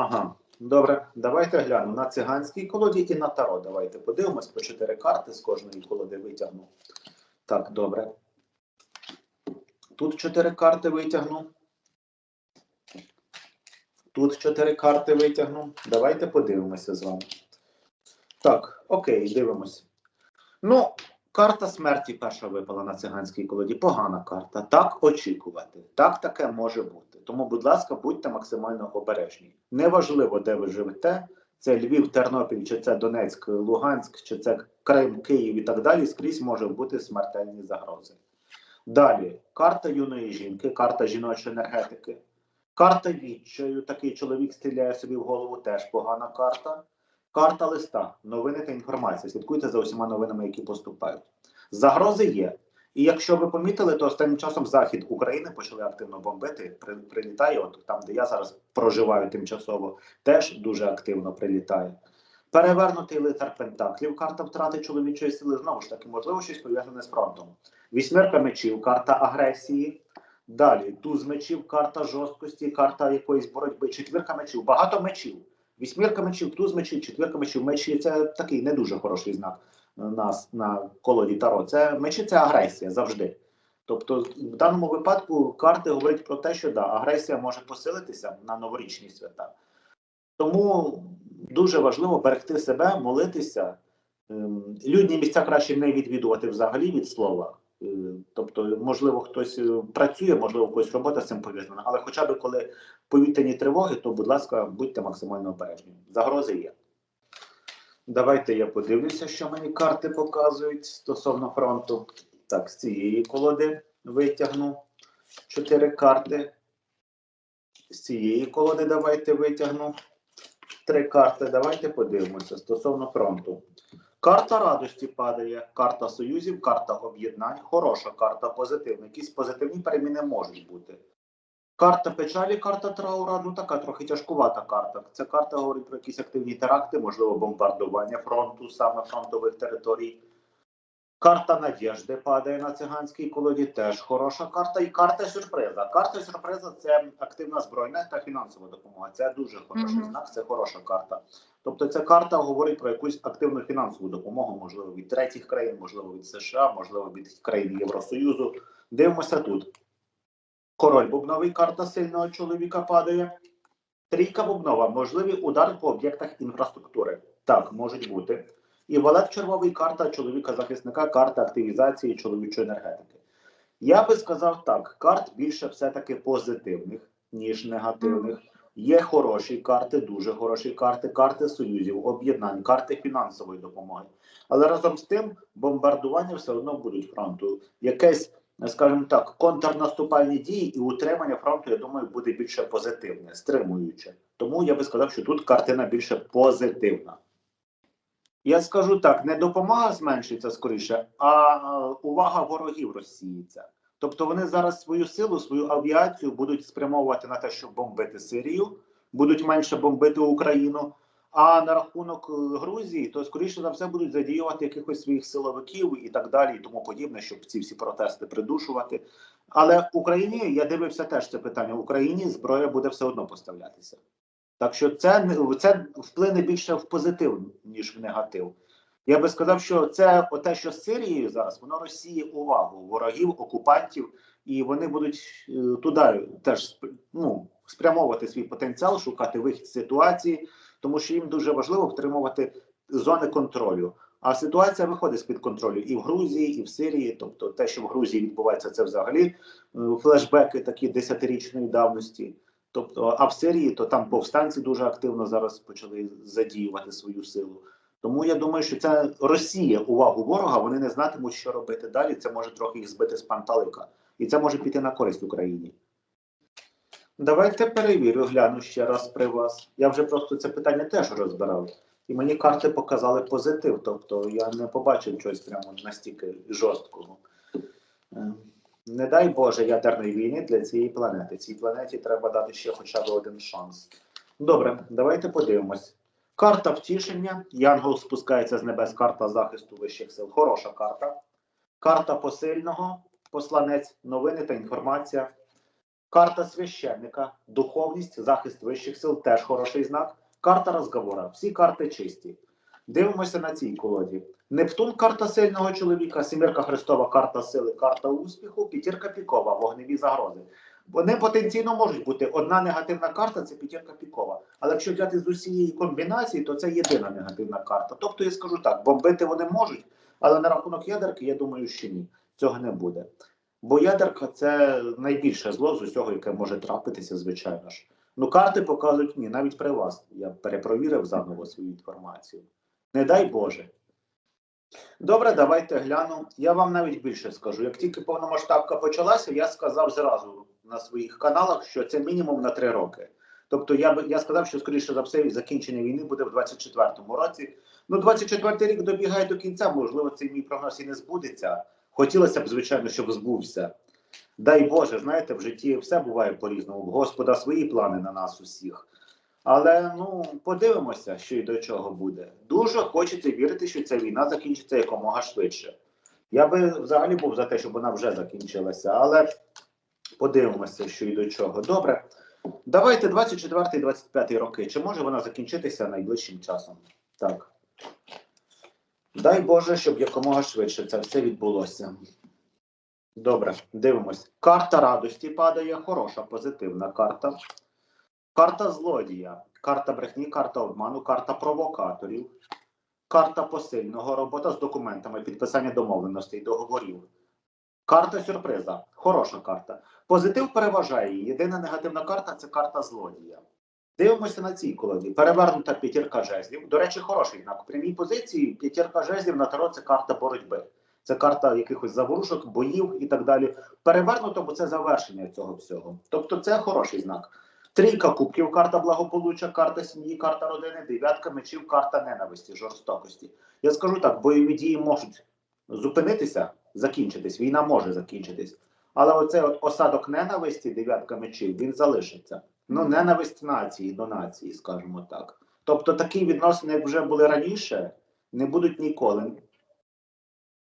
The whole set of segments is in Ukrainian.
Ага, добре. Давайте глянемо на циганській колоді і на таро. Давайте подивимось по чотири карти з кожної колоди витягну. Так, добре. Тут чотири карти витягну. Тут чотири карти витягну. Давайте подивимося з вами. Так, окей, дивимося. Ну, карта смерті перша випала на циганській колоді. Погана карта. Так очікувати. Так таке може бути. Тому, будь ласка, будьте максимально обережні. Неважливо, де ви живете. Це Львів, Тернопіль, чи це Донецьк, Луганськ, чи це Крим, Київ і так далі. Скрізь може бути смертельні загрози. Далі карта юної жінки, карта жіночої енергетики. Карта відчаю, такий чоловік стріляє собі в голову, теж погана карта. Карта листа, новини та інформація. Слідкуйте за усіма новинами, які поступають. Загрози є. І якщо ви помітили, то останнім часом захід України почали активно бомбити. Прилітає, от там, де я зараз проживаю тимчасово, теж дуже активно прилітає. Перевернутий лицар Пентаклів, карта втрати чоловічої сили, знову ж таки, можливо, щось пов'язане з фронтом. Вісьмерка мечів, карта агресії. Далі туз мечів, карта жорсткості, карта якоїсь боротьби, четвірка мечів, багато мечів. Вісьмірка мечів, туз мечів, четвірка мечів. Мечі це такий не дуже хороший знак на, на колоді Таро. Це мечі це агресія завжди. Тобто, в даному випадку карти говорять про те, що да, агресія може посилитися на новорічні свята. Тому дуже важливо берегти себе, молитися. Ем, Людні місця краще не відвідувати взагалі від слова. Е, Тобто, можливо, хтось е, працює, можливо, когось робота з цим пов'язана, але хоча б коли повітряні тривоги, то, будь ласка, будьте максимально обережні. Загрози є. Давайте я подивлюся, що мені карти показують стосовно фронту. Так, з цієї колоди витягну чотири карти. З цієї колоди давайте витягну три карти. Давайте подивимося стосовно фронту. Карта радості падає, карта союзів, карта об'єднань, хороша карта, позитивна. Якісь позитивні переміни можуть бути. Карта печалі, карта траура, ну така трохи тяжкувата карта. Ця карта говорить про якісь активні теракти, можливо, бомбардування фронту, саме фронтових територій. Карта надіжди падає на циганській колоді, теж хороша карта. І карта сюрприза. Карта сюрприза це активна збройна та фінансова допомога. Це дуже хороший знак, це хороша карта. Тобто ця карта говорить про якусь активну фінансову допомогу, можливо, від третіх країн, можливо, від США, можливо, від країн Євросоюзу. Дивимося тут. Король бубновий, карта сильного чоловіка падає. Трійка бубнова, можливий удар по об'єктах інфраструктури. Так, можуть бути. І валет червовий карта чоловіка-захисника, карта активізації чоловічої енергетики. Я би сказав так: карт більше все-таки позитивних, ніж негативних. Є хороші карти, дуже хороші карти, карти союзів, об'єднань, карти фінансової допомоги. Але разом з тим бомбардування все одно будуть фронту. Якесь, скажімо так, контрнаступальні дії і утримання фронту, я думаю, буде більше позитивне, стримуюче. Тому я би сказав, що тут картина більше позитивна. Я скажу так: не допомога зменшиться скоріше, а е, увага ворогів розсіється. Тобто вони зараз свою силу, свою авіацію будуть спрямовувати на те, щоб бомбити Сирію, будуть менше бомбити Україну. А на рахунок е, Грузії, то скоріше за все будуть задіювати якихось своїх силовиків і так далі, і тому подібне, щоб ці всі протести придушувати. Але Україні я дивився теж це питання. Україні зброя буде все одно поставлятися. Так що це це вплине більше в позитив, ніж в негатив. Я би сказав, що це те, що з Сирією зараз, воно розсіє увагу ворогів, окупантів, і вони будуть е, туди теж ну, спрямовувати свій потенціал, шукати вихід з ситуації, тому що їм дуже важливо втримувати зони контролю. А ситуація виходить з під контролю і в Грузії, і в Сирії. Тобто, те, що в Грузії відбувається, це взагалі е, флешбеки такі десятирічної давності. Тобто, а в Сирії то там повстанці дуже активно зараз почали задіювати свою силу. Тому я думаю, що це розсіє увагу ворога. Вони не знатимуть, що робити далі. Це може трохи їх збити з панталика, і це може піти на користь Україні. Давайте перевірю, гляну ще раз при вас. Я вже просто це питання теж розбирав. І мені карти показали позитив. Тобто я не побачив чогось прямо настільки жорсткого. Не дай Боже ядерної війни для цієї планети. Цій планеті треба дати ще хоча б один шанс. Добре, давайте подивимось. Карта втішення. Янгол спускається з небес, карта захисту вищих сил. Хороша карта. Карта посильного, посланець, новини та інформація. Карта священника, духовність, захист вищих сил теж хороший знак. Карта розговора. Всі карти чисті. Дивимося на цій колоді. Нептун карта сильного чоловіка, сімірка Христова карта сили, карта успіху, п'ятірка пікова, вогневі загрози. Вони потенційно можуть бути. Одна негативна карта це п'ятірка пікова. Але якщо взяти з усієї комбінації, то це єдина негативна карта. Тобто я скажу так: бомбити вони можуть, але на рахунок ядерки, я думаю, що ні. Цього не буде. Бо ядерка це найбільше зло з усього, яке може трапитися, звичайно ж. Ну, карти показують ні, навіть при вас. Я перепровірив заново свою інформацію. Не дай Боже. Добре, давайте гляну. Я вам навіть більше скажу. Як тільки повномасштабка почалася, я сказав зразу на своїх каналах, що це мінімум на три роки. Тобто я би я сказав, що скоріше за все закінчення війни буде в 24-му році. Ну, 24-й рік добігає до кінця. Можливо, цей мій прогноз і не збудеться. Хотілося б, звичайно, щоб збувся. Дай Боже, знаєте, в житті все буває по-різному. В Господа свої плани на нас усіх. Але ну подивимося, що і до чого буде. Дуже хочеться вірити, що ця війна закінчиться якомога швидше. Я би взагалі був за те, щоб вона вже закінчилася, але подивимося, що і до чого. Добре. Давайте 24-25 роки. Чи може вона закінчитися найближчим часом? Так. Дай Боже, щоб якомога швидше це все відбулося. Добре, дивимось. Карта радості падає, хороша, позитивна карта. Карта злодія, карта брехні, карта обману, карта провокаторів, карта посильного, робота з документами, підписання домовленостей, договорів. Карта сюрприза. Хороша карта. Позитив переважає її. Єдина негативна карта це карта злодія. Дивимося на цій колоді. Перевернута п'ятірка жезлів. До речі, хороший знак. У прямій позиції п'ятірка жезлів на таро це карта боротьби. Це карта якихось заворушок, боїв і так далі. Перевернуто, бо це завершення цього всього. Тобто це хороший знак. Трійка кубків, карта благополуччя, карта сім'ї, карта родини, дев'ятка мечів, карта ненависті, жорстокості. Я скажу так: бойові дії можуть зупинитися, закінчитись. Війна може закінчитись. Але оцей от осадок ненависті, дев'ятка мечів, він залишиться. Ну, ненависть нації до нації, скажімо так. Тобто такі відносини, як вже були раніше, не будуть ніколи.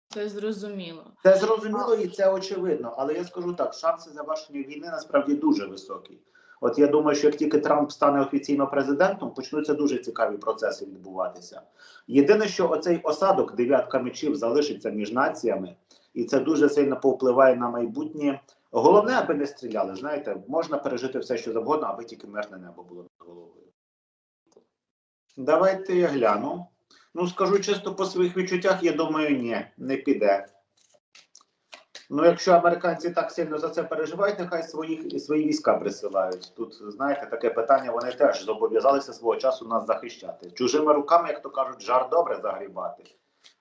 Це зрозуміло. Це зрозуміло і це очевидно. Але я скажу так: шанси завершення війни насправді дуже високі. От я думаю, що як тільки Трамп стане офіційно президентом, почнуться дуже цікаві процеси відбуватися. Єдине, що оцей осадок дев'ятка мечів залишиться між націями, і це дуже сильно повпливає на майбутнє. Головне, аби не стріляли. Знаєте, можна пережити все, що завгодно, аби тільки мирне небо було над головою. Давайте я гляну. Ну, скажу чисто по своїх відчуттях, я думаю, ні, не піде. Ну, якщо американці так сильно за це переживають, нехай своїх свої війська присилають. Тут, знаєте, таке питання, вони теж зобов'язалися свого часу нас захищати. Чужими руками, як то кажуть, жар добре загрібати.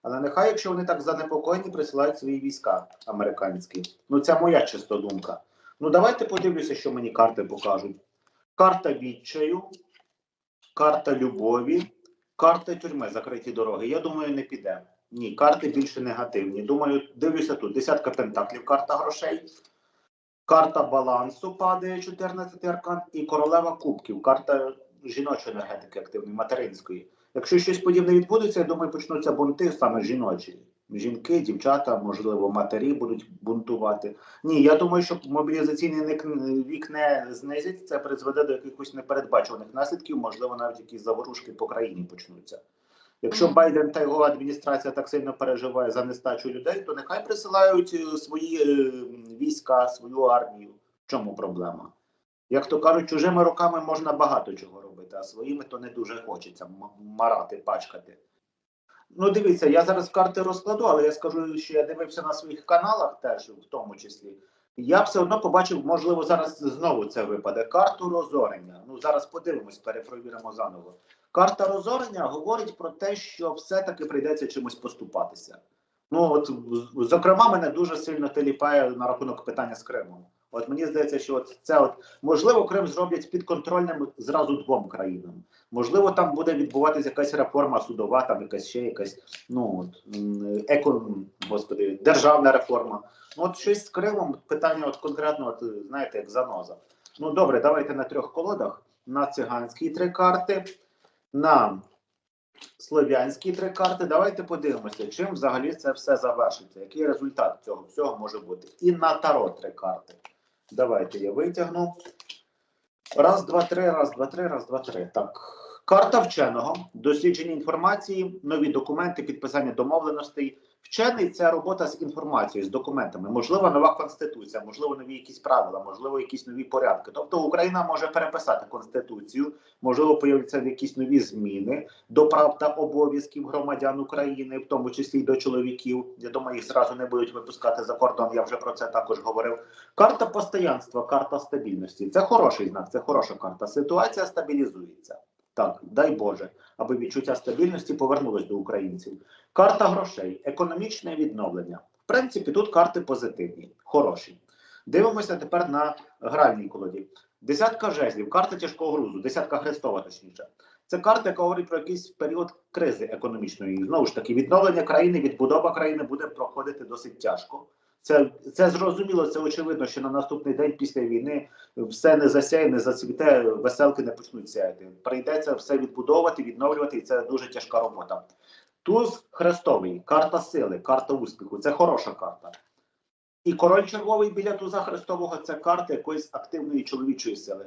Але нехай, якщо вони так занепокоєні, присилають свої війська американські. Ну, це моя чисто думка. Ну, давайте подивлюся, що мені карти покажуть. Карта відчаю, карта любові, карта тюрми, закриті дороги. Я думаю, не піде. Ні, карти більше негативні. Думаю, дивлюся тут. Десятка пентаклів, карта грошей, карта балансу падає 14 аркан, і королева кубків, карта жіночої енергетики активної, материнської. Якщо щось подібне відбудеться, я думаю, почнуться бунти саме жіночі. Жінки, дівчата, можливо, матері будуть бунтувати. Ні, я думаю, що мобілізаційний вік не знизить, це призведе до якихось непередбачуваних наслідків, можливо, навіть якісь заворушки по країні почнуться. Якщо Байден та його адміністрація так сильно переживає за нестачу людей, то нехай присилають е, свої е, війська, свою армію. В чому проблема? Як то кажуть, чужими руками можна багато чого робити, а своїми то не дуже хочеться марати, пачкати. Ну, дивіться, я зараз карти розкладу, але я скажу, що я дивився на своїх каналах теж, в тому числі. Я все одно побачив, можливо, зараз знову це випаде. Карту розорення. Ну, зараз подивимось, перепровіримо заново. Карта розорення говорить про те, що все-таки прийдеться чимось поступатися. Ну, от, зокрема, мене дуже сильно теліпає на рахунок питання з Кримом. От мені здається, що от це от можливо Крим зроблять підконтрольним зразу двом країнам. Можливо, там буде відбуватися якась реформа судова, там якась ще якась ну от екон, господи, державна реформа. Ну от щось з Кримом питання, от конкретно, от знаєте, як заноза. Ну добре, давайте на трьох колодах. На циганській три карти, на слов'янські три карти. Давайте подивимося, чим взагалі це все завершиться. Який результат цього всього може бути? І на таро три карти. Давайте я витягну. Раз, два, три, раз, два, три, раз, два, три. Так. Карта вченого, дослідження інформації, нові документи, підписання домовленостей. Вчений це робота з інформацією, з документами. Можливо, нова конституція, можливо, нові якісь правила, можливо, якісь нові порядки. Тобто Україна може переписати конституцію, можливо, появляться якісь нові зміни до прав та обов'язків громадян України, в тому числі й до чоловіків. Я думаю, їх зразу не будуть випускати за кордон. Я вже про це також говорив. Карта постоянства, карта стабільності. Це хороший знак, це хороша карта. Ситуація стабілізується. Так, дай Боже, аби відчуття стабільності повернулось до українців. Карта грошей, економічне відновлення. В принципі, тут карти позитивні, хороші. Дивимося тепер на гральній колоді. Десятка жезлів, карта тяжкого грузу, десятка хрестова, точніше. Це карта, яка говорить про якийсь період кризи економічної. Знову ж таки, відновлення країни, відбудова країни буде проходити досить тяжко. Це, це зрозуміло, це очевидно, що на наступний день після війни все не засяє, не зацвіте, веселки не почнуть сяяти. Прийдеться все відбудовувати, відновлювати, і це дуже тяжка робота. Туз хрестовий, карта сили, карта успіху це хороша карта. І король червовий біля туза хрестового це карта якоїсь активної чоловічої сили.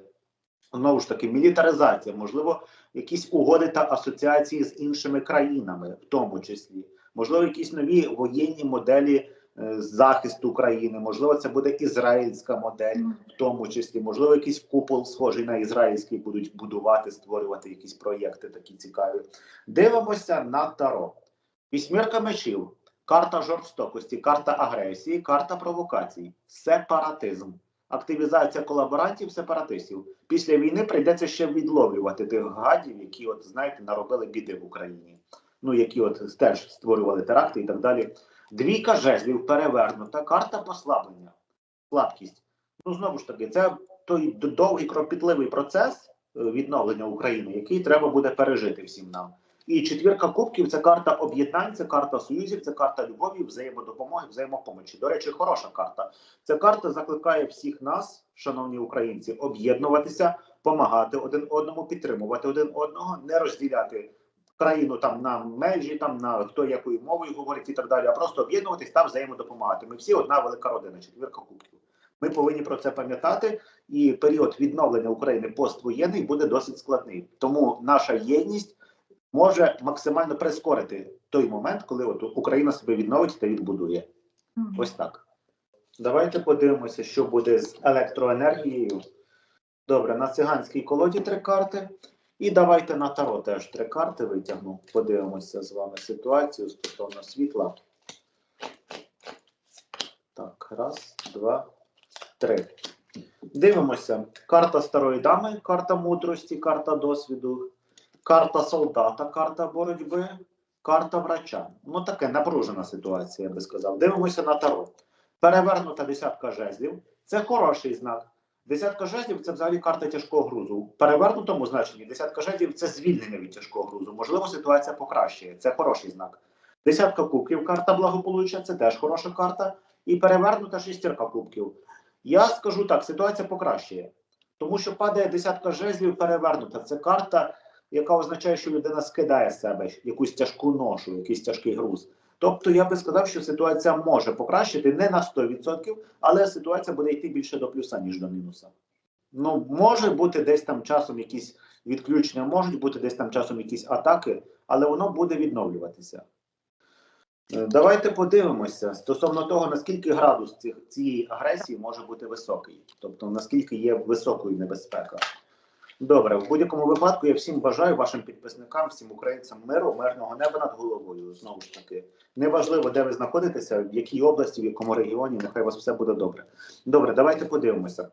Знову ж таки, мілітаризація, можливо, якісь угоди та асоціації з іншими країнами, в тому числі, можливо, якісь нові воєнні моделі захисту України, можливо, це буде ізраїльська модель, в тому числі, можливо, якийсь купол схожий на ізраїльський будуть будувати, створювати якісь проєкти такі цікаві. Дивимося на таро. Вісьмірка мечів, карта жорстокості, карта агресії, карта провокацій, сепаратизм, активізація колаборантів, сепаратистів. Після війни прийдеться ще відловлювати тих гадів, які, от знаєте, наробили біди в Україні. Ну, які от теж створювали теракти і так далі. Двійка жезлів перевернута, карта послаблення, слабкість. Ну, знову ж таки, це той довгий кропітливий процес е, відновлення України, який треба буде пережити всім нам. І четвірка кубків це карта об'єднань, це карта союзів, це карта любові, взаємодопомоги, взаємопомочі. До речі, хороша карта. Ця карта закликає всіх нас, шановні українці, об'єднуватися, допомагати один одному, підтримувати один одного, не розділяти країну там на межі, там на хто якою мовою говорить і так далі, а просто об'єднуватись та взаємодопомагати. Ми всі одна велика родина, четвірка кубків. Ми повинні про це пам'ятати, і період відновлення України поствоєнний буде досить складний. Тому наша єдність може максимально прискорити той момент, коли от Україна себе відновить та відбудує. Ось так. Давайте подивимося, що буде з електроенергією. Добре, на циганській колоді три карти. І давайте на таро теж три карти витягну. Подивимося з вами ситуацію стосовно світла. Так, раз, два, три. Дивимося. Карта старої дами, карта мудрості, карта досвіду, карта солдата, карта боротьби, карта врача. Ну, таке напружена ситуація, я би сказав. Дивимося на таро. Перевернута десятка жезлів. Це хороший знак. Десятка жезлів це взагалі карта тяжкого грузу. В перевернутому значенні десятка жезлів це звільнення від тяжкого грузу. Можливо, ситуація покращує. Це хороший знак. Десятка кубків, карта благополуччя це теж хороша карта. І перевернута шістірка кубків. Я скажу так: ситуація покращує, тому що падає десятка жезлів перевернута. Це карта, яка означає, що людина скидає з себе якусь тяжку ношу, якийсь тяжкий груз. Тобто я би сказав, що ситуація може покращити не на 100%, але ситуація буде йти більше до плюса, ніж до мінуса. Ну, може бути десь там часом якісь відключення, можуть бути десь там часом якісь атаки, але воно буде відновлюватися. Е, Давайте подивимося стосовно того, наскільки градус цієї агресії може бути високий, тобто наскільки є високою небезпека. Добре, в будь-якому випадку я всім бажаю вашим підписникам, всім українцям миру, мирного неба над головою. Знову ж таки, неважливо, де ви знаходитеся, в якій області, в якому регіоні, нехай у вас все буде добре. Добре, давайте подивимося.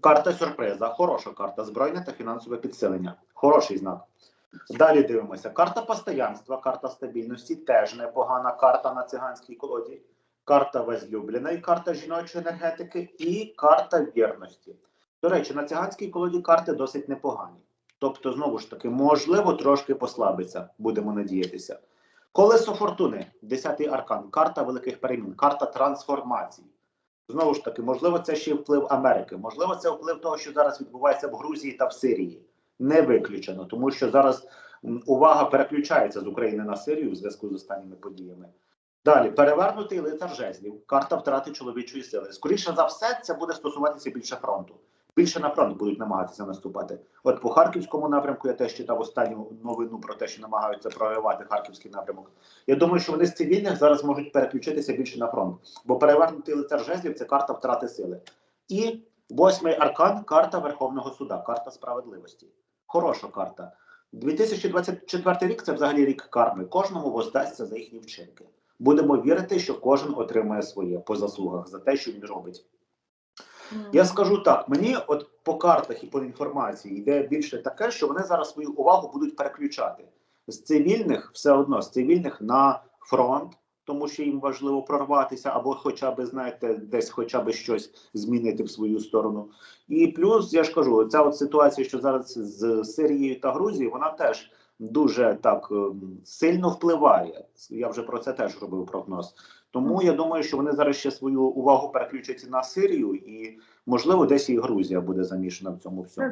Карта сюрприза, хороша карта, збройне та фінансове підсилення. Хороший знак. Далі дивимося. Карта постоянства, карта стабільності, теж непогана карта на циганській колоді. Карта возлюбленої, карта жіночої енергетики і карта вірності. До речі, на циганській колоді карти досить непогані. Тобто, знову ж таки, можливо, трошки послабиться, будемо надіятися. Колесо фортуни, 10-й аркан, карта великих перемін, карта трансформації. Знову ж таки, можливо, це ще вплив Америки, можливо, це вплив того, що зараз відбувається в Грузії та в Сирії. Не виключено, тому що зараз увага переключається з України на Сирію в зв'язку з останніми подіями. Далі перевернутий лицар жезлів, карта втрати чоловічої сили. Скоріше за все, це буде стосуватися більше фронту. Більше на фронт будуть намагатися наступати. От по харківському напрямку я теж читав останню новину про те, що намагаються проривати харківський напрямок. Я думаю, що вони з цивільних зараз можуть переключитися більше на фронт, бо перевернутий лицар жезлів це карта втрати сили. І восьмий аркан карта Верховного суда, карта справедливості. Хороша карта. 2024 рік це взагалі рік карми. Кожному воздасться за їхні вчинки. Будемо вірити, що кожен отримає своє по заслугах за те, що він робить. Я скажу так: мені, от по картах і по інформації, йде більше таке, що вони зараз свою увагу будуть переключати з цивільних, все одно з цивільних на фронт, тому що їм важливо прорватися, або хоча б, знаєте, десь хоча б щось змінити в свою сторону. І плюс я ж кажу, ця от ситуація, що зараз з Сирією та Грузією, вона теж дуже так ем, сильно впливає. Я вже про це теж робив прогноз. Тому я думаю, що вони зараз ще свою увагу переключать на Сирію, і можливо десь і Грузія буде замішана в цьому всьому.